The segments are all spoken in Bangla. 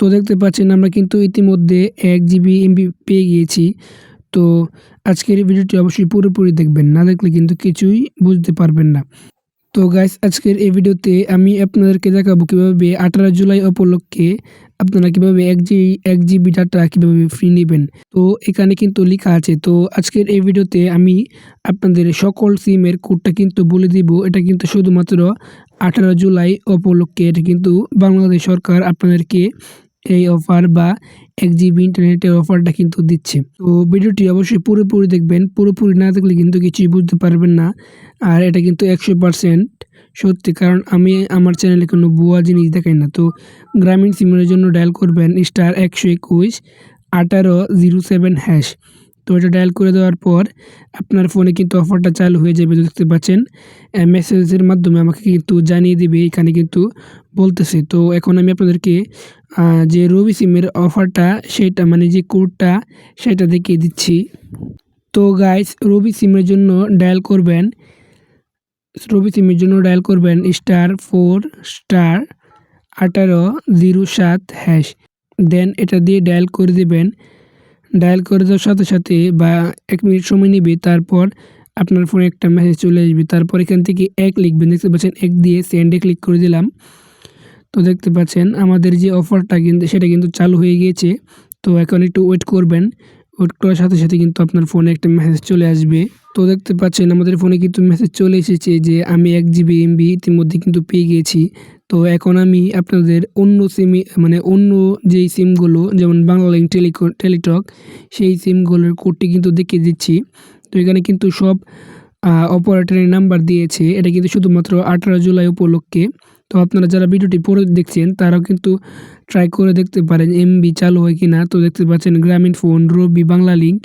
তো দেখতে পাচ্ছেন আমরা কিন্তু ইতিমধ্যে এক জিবি এমবি পেয়ে গিয়েছি। তো আজকের এই ভিডিওটি অবশ্যই পুরোপুরি দেখবেন, না দেখলে কিন্তু কিছুই বুঝতে পারবেন না। তো গাইস আজকের এই ভিডিওতে আমি আপনাদেরকে দেখাবো কীভাবে আঠারো জুলাই উপলক্ষে আপনারা কীভাবে এক জি, এক জিবি ডাটা কীভাবে ফ্রি নেবেন। তো এখানে কিন্তু লেখা আছে, তো আজকের এই ভিডিওতে আমি আপনাদের সকল সিমের কোডটা কিন্তু বলে দিব। এটা কিন্তু শুধুমাত্র আঠারো জুলাই উপলক্ষে, এটা কিন্তু বাংলাদেশ সরকার আপনাদেরকে এই অফার বা এক জিবি ইন্টারনেটের অফারটা কিন্তু দিচ্ছে। তো ভিডিওটি অবশ্যই পুরোপুরি দেখবেন, পুরোপুরি না দেখলে কিন্তু কিছুই বুঝতে পারবেন না। আর এটা কিন্তু একশো পারসেন্ট সত্যি, কারণ আমি আমার চ্যানেলে কোনো ভুয়া জিনিস দেখাই না। তো গ্রামীণ সিমের জন্য ডায়াল করবেন স্টার একশো একুশ, আঠারো জিরো সেভেন হ্যাশ তো এটা ডায়াল করে দেওয়ার পর আপনার ফোনে কিন্তু অফারটা চালু হয়ে যাবে, দেখতে পাচ্ছেন। মেসেজের মাধ্যমে আমাকে কিন্তু জানিয়ে দিবে, এখানে কিন্তু বলতেছে, তো এখন আমি আপনাদেরকে যে রবি সিমের অফারটা, সেটা মানে যে কোডটা, সেটা দেখিয়ে দিচ্ছি। তো গাইস রবি সিমের জন্য ডায়াল করবেন। রবি সিমের জন্য ডায়াল করবেন স্টার ফোর স্টার আঠারো জিরো সাত হ্যাশ দেন এটা দিয়ে ডায়াল করে দেবেন। ডায়াল করে দেওয়ার সাথে সাথে বা এক মিনিট সময় নেবে, তারপর আপনার ফোনে একটা মেসেজ চলে আসবে। তারপর এখান থেকে এক লিখবেন, দেখতে পাচ্ছেন, এক দিয়ে সেন্ডে ক্লিক করে দিলাম। তো দেখতে পাচ্ছেন, আমাদের যে অফারটা কিন্তু সেটা কিন্তু চালু হয়ে গিয়েছে। তো এখন একটু ওয়েট করবেন। ওয়েট করার সাথে সাথে কিন্তু আপনার ফোনে একটা মেসেজ চলে আসবে। তো দেখতে পাচ্ছেন, আমাদের ফোনে কিন্তু মেসেজ চলে এসেছে যে, আমি এক জিবি এমবি ইতিমধ্যে কিন্তু পেয়ে গিয়েছি। তো এখন আমি আপনাদের অন্য সিমে মানে অন্য যেই সিমগুলো যেমন বাংলালিঙ্ক টেলিকো টেলিটক সেই সিমগুলোর কোডটি কিন্তু দেখিয়ে দিচ্ছি। তো এখানে কিন্তু সব অপারেটরের নাম্বার দিয়েছে। এটা কিন্তু শুধুমাত্র আঠারো জুলাই উপলক্ষে। তো আপনারা যারা ভিডিওটি পরে দেখছেন, তারাও কিন্তু ট্রাই করে দেখতে পারেন এমবি চালু হয় কি না তো দেখতে পাচ্ছেন গ্রামীণ ফোন রবি বাংলা লিঙ্ক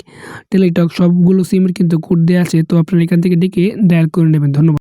টেলিটক সবগুলো সিমের কিন্তু কোড দেওয়া আছে। তো আপনারা এখান থেকে ডেকে ডায়াল করে নেবেন। ধন্যবাদ।